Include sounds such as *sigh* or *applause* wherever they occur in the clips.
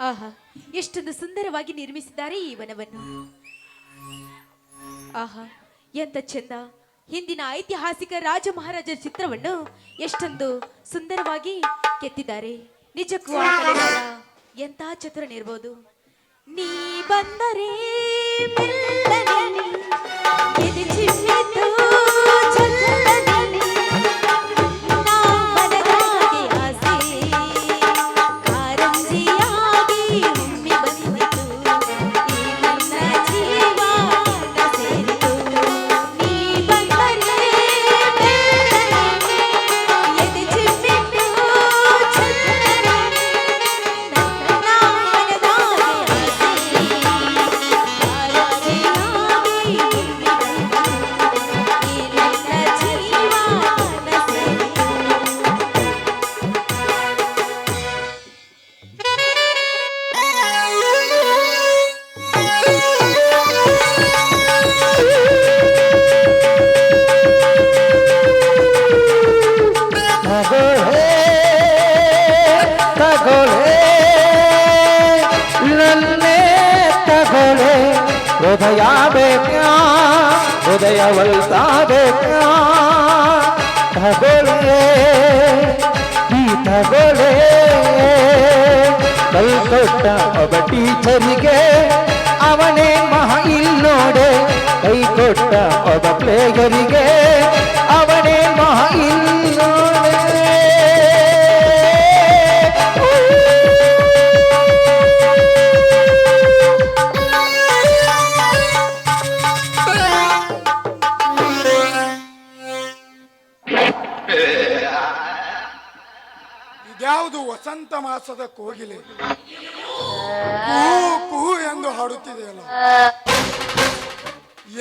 ಆಹಾ, ಎಷ್ಟೊಂದು ಸುಂದರವಾಗಿ ನಿರ್ಮಿಸಿದ್ದಾರೆ ಈ ವನವನ್ನು. ಆಹಾ, ಎಂತ ಚೆಂದ. ಹಿಂದಿನ ಐತಿಹಾಸಿಕ ರಾಜ ಮಹಾರಾಜರ ಚಿತ್ರವನ್ನು ಎಷ್ಟೊಂದು ಸುಂದರವಾಗಿ ಕೆತ್ತಿದ್ದಾರೆ. ನಿಜಕ್ಕೂ ಆ ಕಲೆಗಾರ ಎಂತ ಚತುರನಿರ್ಬೋದು ನೀ ಬಂದರೆ ಹೃದಯವಲ್ತ ಬೇಕಾ ತಗೊಳ್ಳೆ ಈ ತಗೊಳ್ಳೆ. ಕಲ್ಕೊಟ್ಟ ಒಬ್ಬ ಟೀಚರಿಗೆ ಅವನೇ ಮಹಾ ಇಲ್ಲೋಡೆ ಕೈ ಕೊಟ್ಟ ಒಬ್ಬ ಪ್ಲೇಯರಿಗೆ ಇದ್ಯಾವುದು ವಸಂತ ಮಾಸದ ಕೋಗಿಲೆ? ಕೂ ಎಂದು ಹಾಡುತ್ತಿದೆಯಲ್ಲ?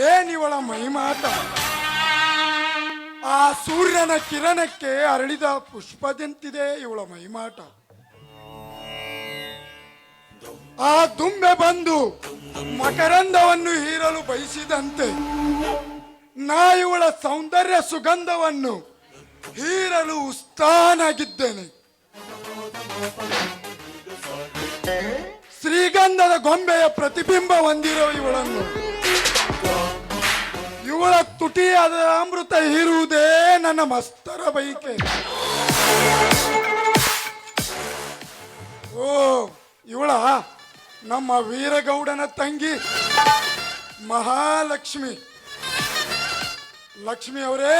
ಏನಿವಳ ಮೈಮಾಟ ಆ ಸೂರ್ಯನ ಕಿರಣಕ್ಕೆ ಅರಳಿದ ಪುಷ್ಪದಂತಿದೆ ಇವಳ ಮೈಮಾಟ ಆ ದುಂಬೆ ಬಂದು ಮಕರಂದವನ್ನು ಹೀರಲು ಬಯಸಿದಂತೆ ನಾ ಇವಳ ಸೌಂದರ್ಯ ಸುಗಂಧವನ್ನು ಹೀರಲು ಉಸ್ತಾನಾಗಿದ್ದೇನೆ ಶ್ರೀಗಂಧದ ಗೊಂಬೆಯ ಪ್ರತಿಬಿಂಬ ಹೊಂದಿರೋ ಇವಳನ್ನು. ಇವಳ ತುಟಿಯಾದ ಅಮೃತ ಹೀರುವುದೇ ನನ್ನ ಮಸ್ತರ ಬೈಕೆ. ಓ, ಇವಳ ನಮ್ಮ ವೀರಗೌಡನ ತಂಗಿ ಮಹಾಲಕ್ಷ್ಮಿ. ಲಕ್ಷ್ಮಿ ಅವರೇ.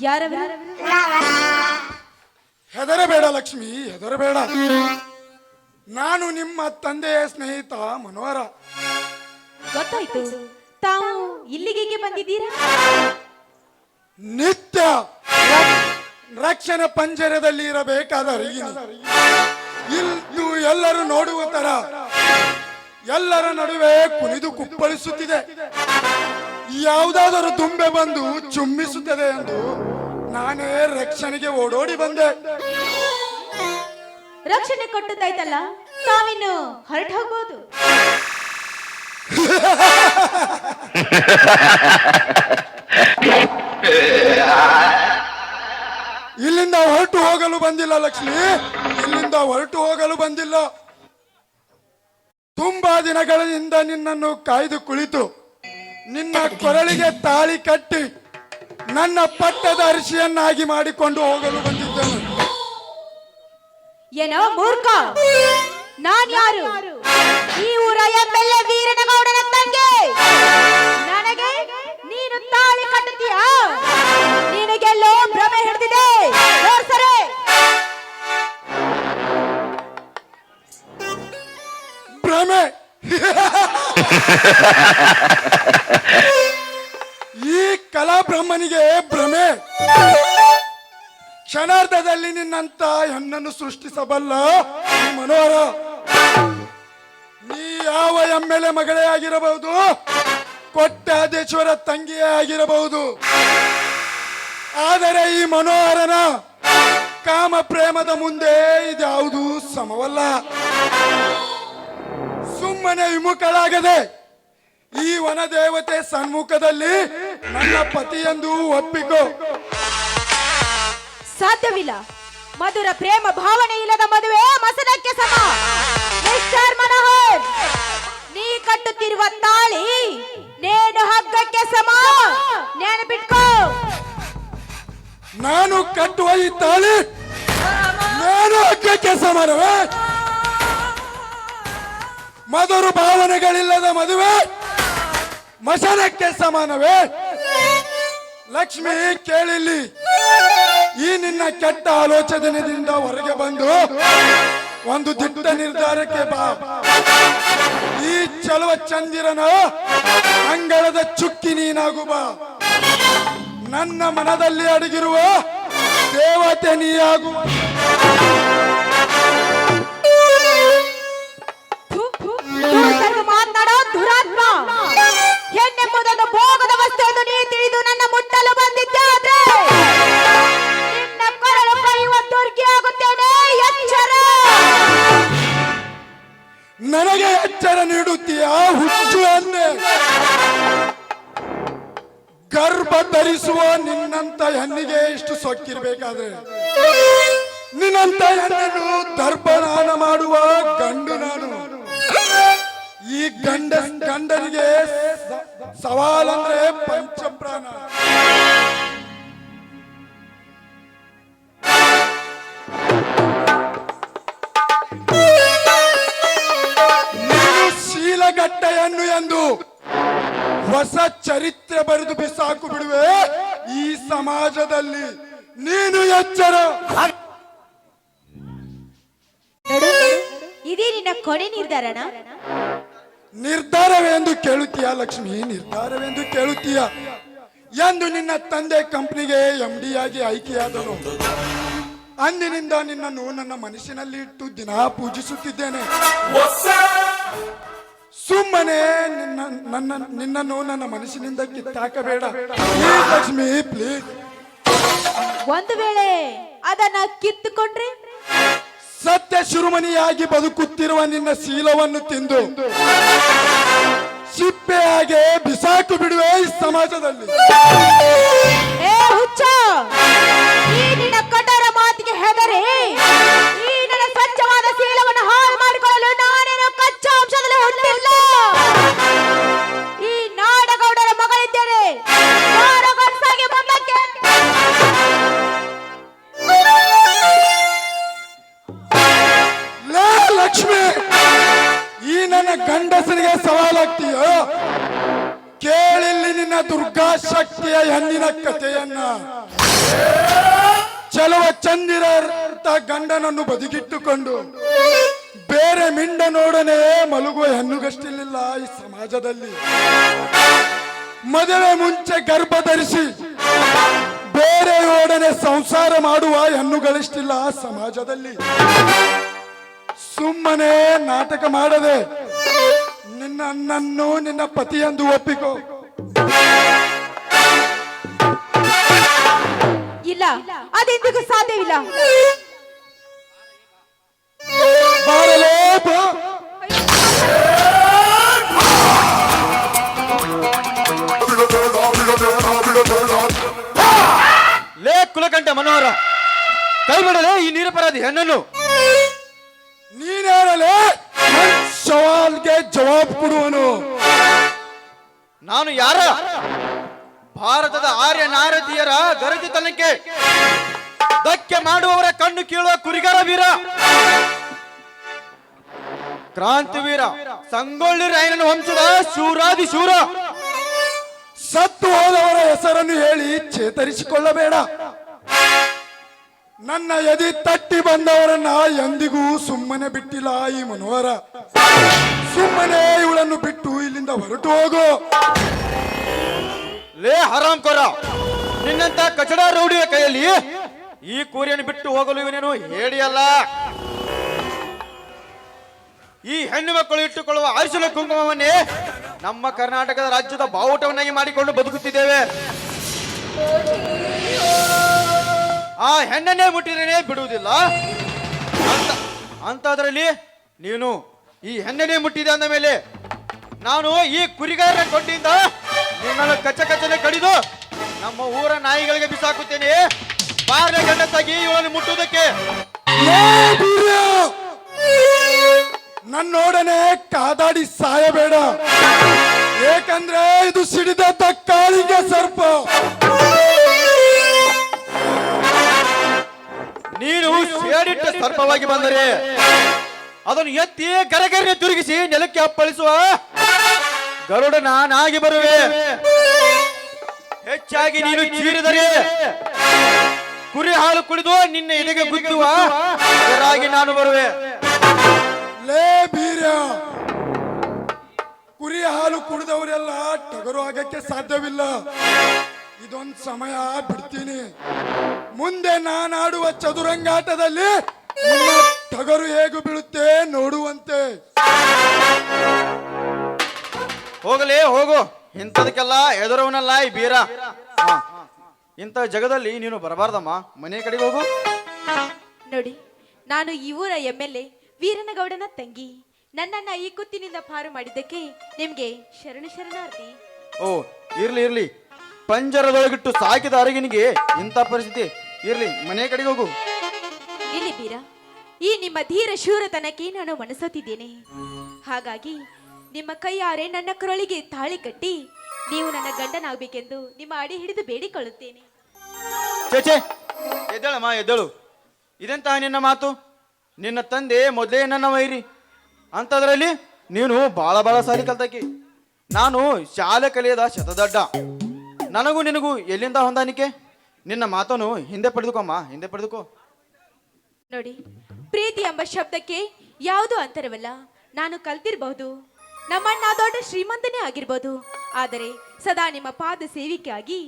ಯಾರವರು? ಹೆದರಬೇಡ ಲಕ್ಷ್ಮಿ ಹೆದರಬೇಡ. ನಾನು ನಿಮ್ಮ ತಂದೆಯ ಸ್ನೇಹಿತ ಮನೋಹರ. ಗೊತ್ತಾಯ್ತು. ತಾವು ಇಲ್ಲಿಗೆ ಬಂದಿದ್ದೀರಾ? ನಿತ್ಯ ರಕ್ಷಣೆ ಪಂಜರದಲ್ಲಿ ಇರಬೇಕಾದ ಇಂದು ಎಲ್ಲರೂ ನೋಡುವ ತರ ಎಲ್ಲರ ನಡುವೆ ಕುಣಿದು ಕುಪ್ಪಳಿಸುತ್ತಿದೆ. ಯಾವುದಾದರೂ ತುಂಬೆ ಬಂದು ಚುಮ್ಮಿಸುತ್ತದೆ ಎಂದು ನಾನೇ ರಕ್ಷಣೆಗೆ ಓಡೋಡಿ ಬಂದೆ. ರಕ್ಷಣೆ ಕೊಟ್ಟದ್ದಾಯ್ತಲ್ಲ? ತಾವಿನ್ನು ಹೊರಟು ಹೋಗ್ಬೋದು. ಇಲ್ಲಿಂದ ಹೊರಟು ಹೋಗಲು ಬಂದಿಲ್ಲ ಲಕ್ಷ್ಮಿ. ಇಲ್ಲಿಂದ ಹೊರಟು ಹೋಗಲು ಬಂದಿಲ್ಲ. ತುಂಬಾ ದಿನಗಳಿಂದ ನಿನ್ನನ್ನು ಕಾಯ್ದು ಕುಳಿತು ನಿನ್ನ ಕೊರಳಿಗೆ ತಾಳಿ ಕಟ್ಟಿ ನನ್ನ ಪಟ್ಟದ ಅರಿಶಿಯನ್ನಾಗಿ ಮಾಡಿಕೊಂಡು ಹೋಗಲು ಬಂದಿದ್ದೇನೆ. ಏನೋ ಮೂರ್ಖ. ನಾನ್ ಯಾರು? ಈ ಊರ ಎಂ ಎಲ್ ಎ ವೀರನಗೌಡನ ತಂಗಿ. ನನಗೆ ನೀನು ತಾಳಿ ಕಟ್ಟುತ್ತೀಯಾ? ನಿನಗೆಲ್ಲೋ ಭ್ರಮೆ ಹಿಡಿದಿದೆ. ಸರಿ. ಭ್ರಮೆ. *laughs* ಈ ಕಲಾಬ್ರಹ್ಮನಿಗೆ ಭ್ರಮೆ. ಕ್ಷಣಾರ್ಧದಲ್ಲಿ ನಿನ್ನಂತ ಹೆಣ್ಣನ್ನು ಸೃಷ್ಟಿಸಬಲ್ಲ ಮನೋಹರ. ನೀ ಯಾವ ಎಂ ಎಲ್ ಎ ಮಗಳೇ ಆಗಿರಬಹುದು? ಕೊಟ್ಟಾದೇಶ್ವರ ತಂಗಿಯೇ ಆಗಿರಬಹುದು. ಆದರೆ ಈ ಮನೋಹರನ ಕಾಮ ಪ್ರೇಮದ ಮುಂದೆ ಇದ್ಯಾವುದು ಸಮವಲ್ಲ. ಸುಮ್ಮನೆ ವಿಮುಖಳಾಗದೆ ಈ ವನದೇವತೆ ಸನ್ಮುಖದಲ್ಲಿ ನನ್ನ ಪತಿಯೆಂದು ಒಪ್ಪಿಕೋ. ಸಾಧ್ಯವಿಲ್ಲ. ಮಧುರ ಪ್ರೇಮ ಭಾವನೆ ಇಲ್ಲದ ಮದುವೆ ಮಸನಕ್ಕೆ ಸಮ. ಮಿಸ್ಟರ್ ಮನೋಹರ್ ನೀ ಕಟ್ಟುತ್ತಿರುವ ತಾಳಿ ನೇಣು ಹಗ್ಗಕ್ಕೆ ಸಮ. ನೆನಪಿಟ್ಕೋ. ನಾನು ಕಟ್ಟುವ ಈ ತಾಳಿ ನಾನು ಹಗ್ಗಕ್ಕೆ ಸಮಾನವೇ. ಮಧುರ ಭಾವನೆಗಳಿಲ್ಲದ ಮದುವೆ ಮಶನಕ್ಕೆ ಸಮಾನವೇ ಲಕ್ಷ್ಮಿ ಕೇಳಿಲ್ಲಿ ಈ ನಿನ್ನ ಕೆಟ್ಟ ಆಲೋಚನೆಯಿಂದ ಹೊರಗೆ ಬಂದು ಒಂದು ದಿಟ್ಟ ನಿರ್ಧಾರಕ್ಕೆ ಬಾ ಈ ಚಲುವ ಚಂದಿರನ ಅಂಗಳದ ಚುಕ್ಕಿ ನೀನಾಗು ಬಾ ನನ್ನ ಮನದಲ್ಲಿ ಅಡಗಿರುವ ದೇವತೆ ನೀಯಾಗು ಮಾತಾಡೋ ದುರಾತ್ಮ ಹೆಣ್ಣೆಂಬುದನ್ನು ಭೋಗದ ವಸ್ತು ನೀ ತಿಳಿದು ನನ್ನ ಮುಟ್ಟಲು ಬಂದಿದ್ದಾದ್ರೆ ನಿನ್ನ ಕೊರಳು ಕೈಯುವ ದುರ್ಗಿ ಆಗುತ್ತೇನೆ, ಎಚ್ಚರ. ನನಗೆ ಎಚ್ಚರ ನೀಡುತ್ತೀಯ, ಹುಚ್ಚು ಅನ್ನೆ? ಗರ್ಭ ಧರಿಸುವ ನಿನ್ನಂತ ಹೆಣ್ಣಿಗೆ ಇಷ್ಟು ಸೊಕ್ಕಿರ್ಬೇಕಾದ್ರೆ? ನಿನ್ನಂತ ಹೆಣ್ಣನ್ನು ದರ್ಪನಾನ ಮಾಡುವ ಗಂಡು ನಾನು. ಈ ಗಂಡ ಗಂಡನಿಗೆ ಸವಾಲಂದ್ರೆ ಪಂಚಪ್ರಾಣ. ನೀನು ಶೀಲಗಟ್ಟೆಯನ್ನು ಎಂದು ಹೊಸ ಚರಿತ್ರೆ ಬರೆದು ಬಿಸಾಕು ಬಿಡುವೆ. ಈ ಸಮಾಜದಲ್ಲಿ ನೀನು ಎಚ್ಚರ. ಇದೇ ನಿನ್ನ ಕೊನೆ ನಿರ್ಧಾರಣ ನಿರ್ಧಾರವೆಂದು ಕೇಳುತ್ತೀಯ ಲಕ್ಷ್ಮಿ? ನಿರ್ಧಾರವೆಂದು ಕೇಳುತ್ತೀಯ? ಎಂದು ನಿನ್ನ ತಂದೆ ಕಂಪ್ನಿಗೆ ಎಂ ಡಿ ಆಗಿ ಆಯ್ಕೆಯಾದನು. ಅಂದಿನಿಂದ ನಿನ್ನನ್ನು ನನ್ನ ಮನಸ್ಸಿನಲ್ಲಿ ಇಟ್ಟು ದಿನ ಪೂಜಿಸುತ್ತಿದ್ದೇನೆ. ಸುಮ್ಮನೆ ನಿನ್ನ, ನನ್ನ ನಿನ್ನನ್ನು ನನ್ನ ಮನಸ್ಸಿನಿಂದ ಕಿತ್ತಾಕಬೇಡ. ಲಕ್ಷ್ಮಿ ಪ್ಲೀಸ್ ಒಂದು ವೇಳೆ ಅದನ್ನ ಕಿತ್ತುಕೊಂಡ್ರೆ? ಸತ್ಯ ಶಿರುಮಣಿಯಾಗಿ ಬದುಕುತ್ತಿರುವ ನಿನ್ನ ಶೀಲವನ್ನು ತಿಂದು ಸಿಪ್ಪೆಯಾಗೆ ಬಿಸಾಕು ಬಿಡುವೆ ಈ ಸಮಾಜದಲ್ಲಿ. ಕೇಳಿಲ್ಲಿ ನಿನ್ನ ದುರ್ಗಾ ಶಕ್ತಿಯ ಹೆಣ್ಣಿನ ಕಥೆಯನ್ನ. ಚಲುವ ಚಂದಿರ ಗಂಡನನ್ನು ಬದುಕಿಟ್ಟುಕೊಂಡು ಬೇರೆ ಮಿಂಡನೊಡನೆ ಮಲಗುವ ಹೆಣ್ಣುಗಷ್ಟಿಲ್ಲ ಈ ಸಮಾಜದಲ್ಲಿ. ಮದುವೆ ಮುಂಚೆ ಗರ್ಭ ಧರಿಸಿ ಬೇರೆಯೊಡನೆ ಸಂಸಾರ ಮಾಡುವ ಹೆಣ್ಣುಗಳಿಷ್ಟಿಲ್ಲ ಸಮಾಜದಲ್ಲಿ. ಸುಮ್ಮನೆ ನಾಟಕ ಮಾಡದೆ, ನಿನ್ನ ನನ್ನು ನಿನ್ನ ಪತಿಯೆಂದು ಒಪ್ಪಿಕೋ. ಅದೆಂದಿಗೂ ಸಾಧ್ಯವಿಲ್ಲ ಬಾರಲೇ ಬಾ. ಲೇ ಕುಲಕಂಠ ಮನೋಹರ ಕೈ ಬಿಡಲೇ ಈ ನಿರಪರಾಧಿ ಹೆಣ್ಣನ್ನು ನೀನೇನಲೇ ನನ್ ಸವಾಲ್ಗೆ ಜವಾಬ್ ಕೊಡುವನು ನಾನು ಯಾರ ಭಾರತದ ಆರ್ಯ ನಾರದಿಯರ ಗರಜಿತನಕ್ಕೆ ಧಕ್ಕೆ ಮಾಡುವವರ ಕಣ್ಣು ಕೀಳುವ ಕುರಿಗರ ವೀರ. ಕ್ರಾಂತಿ ವೀರ, ಸಂಗೊಳ್ಳಿ ರಾಯನನ್ನು ವಂಶದ ಶೂರಾದಿ ಶೂರ. ಸತ್ತು ಹೋದವರ ಹೆಸರನ್ನು ಹೇಳಿ ಚೇತರಿಸಿಕೊಳ್ಳಬೇಡ. ನನ್ನ ಎದಿ ತಟ್ಟಿ ಬಂದವರನ್ನ ಎಂದಿಗೂ ಸುಮ್ಮನೆ ಬಿಟ್ಟಿಲ್ಲ ಈ ಮನೋಹರ ಸುಮ್ಮನೆ ಇವಳನ್ನು ಬಿಟ್ಟು ಇಲ್ಲಿಂದ ಹೊರಟು ಹೋಗು. ಹರಾಮ್ ಕೊರ. ನಿನ್ನಂತ ಕಚಡ ರೌಡಿಯ ಕೈಯಲ್ಲಿ ಈ ಕೂರಿಯನ್ನು ಬಿಟ್ಟು ಹೋಗಲು ಇವನೇನು ಹೇಳಿಯಲ್ಲ ಈ ಹೆಣ್ಣು ಮಕ್ಕಳು ಇಟ್ಟುಕೊಳ್ಳುವ ಅರಿಶಿನ ಕುಂಕುಮವನ್ನೇ ನಮ್ಮ ಕರ್ನಾಟಕದ ರಾಜ್ಯದ ಬಾವುಟವನ್ನಾಗಿ ಮಾಡಿಕೊಂಡು ಬದುಕುತ್ತಿದ್ದೇವೆ. ಆ ಹೆಣ್ಣನ್ನೇ ಮುಟ್ಟಿದ್ರೆ ಬಿಡುವುದಿಲ್ಲ. ಅಂತ ಅಂತದ್ರಲ್ಲಿ ನೀನು ಈ ಹೆಣ್ಣನ್ನೇ ಮುಟ್ಟಿದೆ ಅಂದ ಮೇಲೆ ನಾನು ಈ ಕುರಿಗಾರ ಕೊಟ್ಟಿಂದ ನಿನ್ನನ್ನು ಕಚ್ಚ ಕಚ್ಚನೆ ಊರ ನಾಯಿಗಳಿಗೆ ಬಿಸಾಕುತ್ತೇನೆ. ಬಾರ್ಲೆ ಗಂಡಸಾಗಿ ಇವಳನ್ನು ಮುಟ್ಟುವುದಕ್ಕೆ! ನನ್ನೊಡನೆ ಕಾದಾಡಿ ಸಾಯಬೇಡ. ಏಕಂದ್ರೆ ಇದು ಸಿಡಿದ ತಕ್ಕಾಳಿಗೆ ಸರ್ಪ. ನೀನು ಸೇಡಿಟ್ಟ ಸರ್ಪವಾಗಿ ಬಂದರೆ ಅದನ್ನು ಎತ್ತಿ ಗರಗರೆ ತಿರುಗಿಸಿ ನೆಲಕ್ಕೆ ಅಪ್ಪಳಿಸುವ. ಗರುಡ ನಾನಾಗಿ ಬರುವೆ. ಹೆಚ್ಚಾಗಿ ನೀನು ಚೀರಿದರೆ ಕುರಿ ಹಾಲು ಕುಡಿದು ನಿನ್ನ ಎದೆಗೆ ಗುದ್ದುವ ಇದರಾಗಿ ನಾನು ಬರುವೆ. ಲೇ ಬೀರ! ಕುರಿ ಹಾಲು ಕುಡಿದವರೆಲ್ಲ ಟಗರು ಆಗಕ್ಕೆ ಸಾಧ್ಯವಿಲ್ಲ. ಇದೊಂದ್ ಸಮಯ ಬಿಡ್ತೀನಿ. ಮುಂದೆ ನಾನಾಡುವ ಚದುರಂಗಾಟದಲ್ಲಿ ಟಗರು ಹೇಗೆ ಬೀಳುತ್ತೆ ನೋಡುವಂತೆ. ಹೋಗಲೇ ಹೋಗು. ಇಂಥದಕ್ಕೆಲ್ಲ ಎದುರವನಲ್ಲ ಈ ಬೀರ. ಹಾ. ಇಂಥ ಜಗದಲ್ಲಿ ನೀನು ಬರಬಾರ್ದಮ್ಮ. ಮನೆ ಕಡೆಗೆ ಹೋಗು. ನೋಡಿ ನಾನು ಈ ಊರ ಎಂ ಎಲ್ ಎ ವೀರನಗೌಡನ ತಂಗಿ. ನನ್ನನ್ನ ಈ ಕುತ್ತಿನಿಂದ ಪಾರು ಮಾಡಿದ್ದಕ್ಕೆ ನಿಮ್ಗೆ ಶರಣು ಶರಣಾರ್ಥಿ. ಓ ಇರ್ಲಿ ಇರ್ಲಿ. ಪಂಜರದೊಳಗಿಟ್ಟು ಸಾಕಿದ ಅರಗಿನಿಗೆ ಇಂಥ ಪರಿಸ್ಥಿತಿ. ಇರ್ಲಿ ಮನೆ ಕಡೆಗೆ ಹೋಗು. ಇಲ್ಲಿ ಬೀರ. ಈ ನಿಮ್ಮ ಧೀರ ಶೂರತನಕ್ಕೆ ನಾನು ಮನಸೋತಿದ್ದೇನೆ. ಹಾಗಾಗಿ ನಿಮ್ಮ ಕೈಯಾರೆ ನನ್ನ ಕರಳಿಗೆ ತಾಳಿ ಕಟ್ಟಿ ನೀವು ನನ್ನ ಗಂಡನಾಗಬೇಕೆಂದು ನಿಮ್ಮ ಅಡಿ ಹಿಡಿದು ಬೇಡಿಕೊಳ್ಳುತ್ತೇನೆ. ಚೇಚೆ ಎದ್ದಳಮ್ಮ ಎದ್ದಳು. ಇದೆಂತಹ ನಿನ್ನ ಮಾತು? ನಿನ್ನ ತಂದೆ ಮೊದಲೇ ನನ್ನ ವೈರಿ. ಅಂಥದ್ರಲ್ಲಿ ನೀನು ಭಾಳ ಭಾಳ ಸಾಲಿ ಕಲ್ತಾಕಿ. ನಾನು ಶಾಲೆ ಕಲಿಯದ ಶತದಡ್ಡ. ನನಗೂ ನಿನಗೂ ಎಲ್ಲಿಂದ ಹೊಂದಾಣಿಕೆ? ನಿನ್ನ ಮಾತನ್ನು ಹಿಂದೆ ಪಡೆದುಕೊಮ್ಮ ಹಿಂದೆ ಪಡೆದುಕೋ. ನೋಡಿ ಪ್ರೀತಿ ಎಂಬ ಶಬ್ದಕ್ಕೆ ಯಾವುದೂ ಅಂತರವಲ್ಲ. ನಾನು ಕಲ್ತಿರಬಹುದು. ನಮ್ಮಣ್ಣ ದೊಡ್ಡ ಶ್ರೀಮಂತನೇ ಆಗಿರ್ಬೋದು. ಆದರೆ ಸದಾ ನಿಮ್ಮ ಪಾದ ಸೇವಿಕೆಯಾಗಿ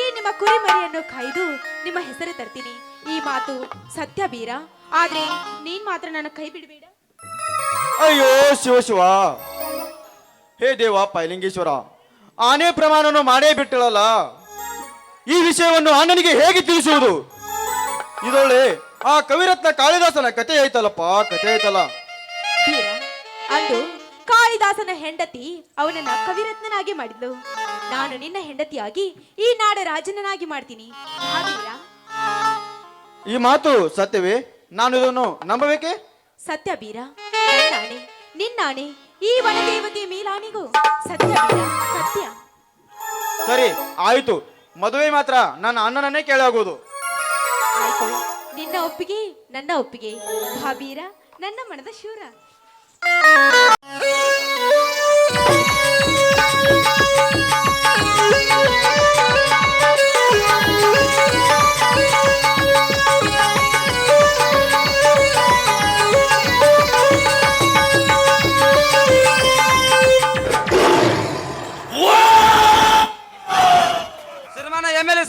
ಈ ನಿಮ್ಮ ಕುರಿಮರಿಯನ್ನು ಕಾಯ್ದು ನಿಮ್ಮ ಹೆಸರು ತರ್ತೀನಿ. ಈ ಮಾತು ಸತ್ಯ ಬೀರ ಆದ್ರೆ ನೀನ್ ಮಾತ್ರ ನನ್ನ ಕೈ ಬಿಡಬೇಡ. ಅಯ್ಯೋ ಶಿವ ಶಿವ. ಹೇ ದೇವ ಪೈಲಿಂಗೇಶ್ವರ ಆನೆ ಪ್ರಮಾಣವನ್ನು ಮಾಡೇ ಬಿಟ್ಟಳಲ್ಲ. ಈ ವಿಷಯವನ್ನು ಅಣ್ಣನಿಗೆ ಹೇಗೆ ತಿಳಿಸುವುದು? ಇದೊಳ್ಳೆ ಆ ಕವಿರತ್ನ ಕಾಳಿದಾಸನ ಕತೆ ಐತಲ್ಲಪ್ಪ ಕತೆ ಐತಲ್ಲ. ಬೀರ ಅಂದು ಕಾಳಿದಾಸನ ಹೆಂಡತಿ ಅವನನ್ನ ಕವಿರತ್ನನಾಗಿ ಮಾಡಿದ್ಲು. ನಾನು ನಿನ್ನ ಹೆಂಡತಿಯಾಗಿ ಈ ನಾಡ ರಾಜನನಾಗಿ ಮಾಡ್ತೀನಿ. ಈ ಮಾತು ಸತ್ಯವೇ? ನಾನು ಇದನ್ನು ನಂಬಬೇಕೆ? ಸತ್ಯ ಬೀರ ನನ್ನಾಣೆ ನಿನ್ನಾಣೆ ಈ ವನದೇವತೆ ಮೇಲಾಣಿಗೂ ಸತ್ಯ ಬೀರ ಸತ್ಯ. ಸರಿ ಆಯ್ತು. ಮದುವೆ ಮಾತ್ರ ನನ್ನ ಅಣ್ಣನನ್ನೇ ಕೇಳಾಗುವುದು. ಆಯ್ತು. ನಿನ್ನ ಒಪ್ಪಿಗೆ ನನ್ನ ಒಪ್ಪಿಗೆ. ಭಾಬೀರ ನನ್ನ ಮನದ ಶೂರ.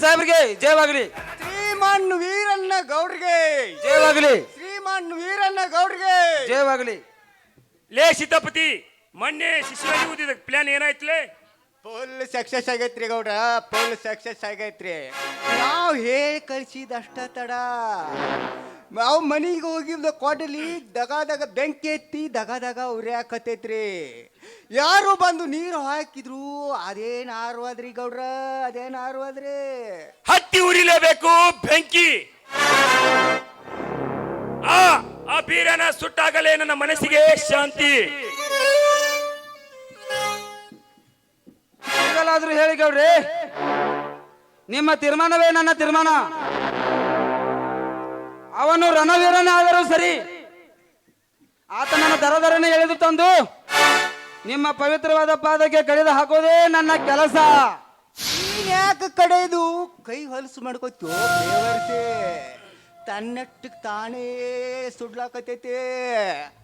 ಸಾಹೇಬ್ರಿಗೆ ಜಯವಾಗಲಿ ಶ್ರೀಮಾನ್ ವೀರಣ್ಣ ಗೌಡ್ರಿಗೆ ಜಯವಾಗಲಿ ಶ್ರೀಮಾನ್ ವೀರಣ್ಣ ಗೌಡ್ರಿಗೆ ಜಯವಾಗಲಿ ಲೇ ಸೀತಾಪತಿ ಮೊನ್ನೆ ಶಿಶುವಾಗಿ ಊದಿದ ಪ್ಲಾನ್ ಏನಾಯ್ತಲೇ? ಫುಲ್ ಸಕ್ಸಸ್ ಆಗೈತ್ರಿ ಗೌಡ್ರ ಫುಲ್ ಸಕ್ಸಸ್ ಆಗೈತ್ರಿ. ನಾವು ಹೇಳಿ ಕಳ್ಸಿದಷ್ಟ ತಡ. ನಾವು ಮನೆಗೆ ಹೋಗಿದ್ದ ಕೊಡಲಿ ದಗ ದಗ ಬೆಂಕಿ ಎತ್ತಿ ದಗ ದಗ ಉರಿಯಾಕತೈತ್ರಿ ಯಾರು ಬಂದು ನೀರು ಹಾಕಿದ್ರು ಅದೇನ್ ಆರ್ವಾದ್ರಿ ಗೌಡ್ರ ಅದೇನ್ ಆರ್ವಾದ್ರಿ? ಹತ್ತಿ ಉರಿಲೇಬೇಕು ಬೆಂಕಿ. ಆ! ಆ ಬೀರನ ಸುಟ್ಟಾಗಲೇ ನನ್ನ ಮನಸ್ಸಿಗೆ ಶಾಂತಿ. ಈಗಲಾದ್ರೂ ಹೇಳಿ ಗೌಡ್ರಿ ನಿಮ್ಮ ತೀರ್ಮಾನವೇ ನನ್ನ ತೀರ್ಮಾನ. ಅವನು ರಣವೀರನೇ ಆದರೂ ಸರಿ ಆತನನ್ನು ದರ ದರನೆ ಎಳೆದು ತಂದು ನಿಮ್ಮ ಪವಿತ್ರವಾದ ಪಾದಕ್ಕೆ ಕಡಿದು ಹಾಕೋದೇ ನನ್ನ ಕೆಲಸ. ಯಾಕೆ ಕಡೆದು ಕೈ ಹೊಲಸು ಮಾಡ್ಕೋತು ಬೇವರ್ಸಿ ತನ್ನಟ್ಟಕ್ ತಾನೇ ಸುಡ್ಲಾಕತೈತಿ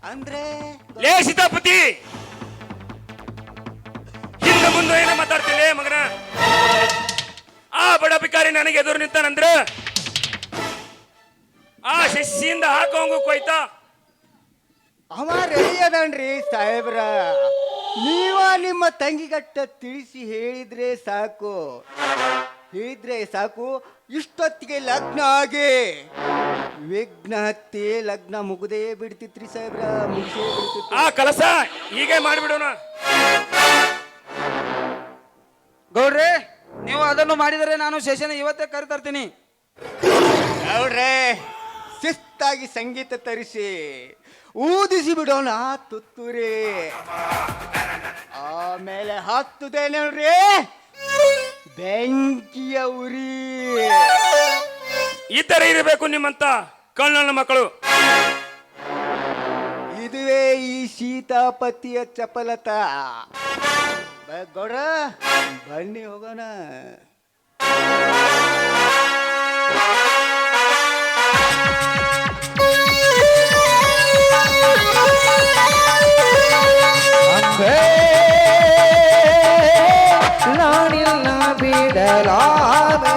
ಅಂದ್ರೆ ಲೇ ಸೀತಾಪತಿ! ಹಿಂದೆ ಮುಂದೆ ಏನ ಮಾತಾಡ್ತೀನಿ ಮಗನ? ಆ ಬಡ ಅಭಿಕಾರಿ ನನಗೆ ಎದುರು ನಿಂತಾನಂದ್ರೆ ಆ ಶಿಸ್ಸಿಯಿಂದ ಹಾಕೋಂಗು ಕೊಯ್ತಾ. ಅವ ರೆಡಿ ಅದನ್ರಿ ಸಾಹೇಬ್ರ. ನೀವ ನಿಮ್ಮ ತಂಗಿಗಟ್ಟ ತಿಳಿಸಿ ಹೇಳಿದ್ರೆ ಸಾಕು. ಹೇಳಿದ್ರೆ ಸಾಕು ಇಷ್ಟೊತ್ತಿಗೆ ಲಗ್ನ ಆಗಿ. ವಿಘ್ನ ಹತ್ತಿ ಲಗ್ನ ಮುಗದೇ ಬಿಡ್ತಿತ್ರಿ ಸಾಹೇಬ್ರ ಮುಗಿಸೇ ಬಿಡ್ತಿತ್ತು ಆ ಕಲಸ ಹೀಗೆ ಮಾಡಿಬಿಡೋಣ. ಗೌಡ್ರೆ ನೀವು ಅದನ್ನು ಮಾಡಿದರೆ ನಾನು ಶೇಷನ ಇವತ್ತೇ ಕರೆತರ್ತೀನಿ. ಗೌಡ್ರೆ ಶಿಸ್ತಾಗಿ ಸಂಗೀತ ತರಿಸಿ ಊದಿಸಿ ಬಿಡೋಣ ತುತ್ತೂರಿ. ಆಮೇಲೆ ಹತ್ತುದೇ ನೋಡ್ರಿ ಬೆಂಕಿಯ ಉರಿ ಈ ತರ ಇರಬೇಕು ನಿಮ್ಮಂತ ಕಣ್ಣನ ಮಕ್ಕಳು. ಇದುವೇ ಈ ಸೀತಾಪತಿಯ ಚಪಲತ. ಗೌಡ ಬನ್ನಿ ಹೋಗೋಣ. நானில் நம்பிடலாமே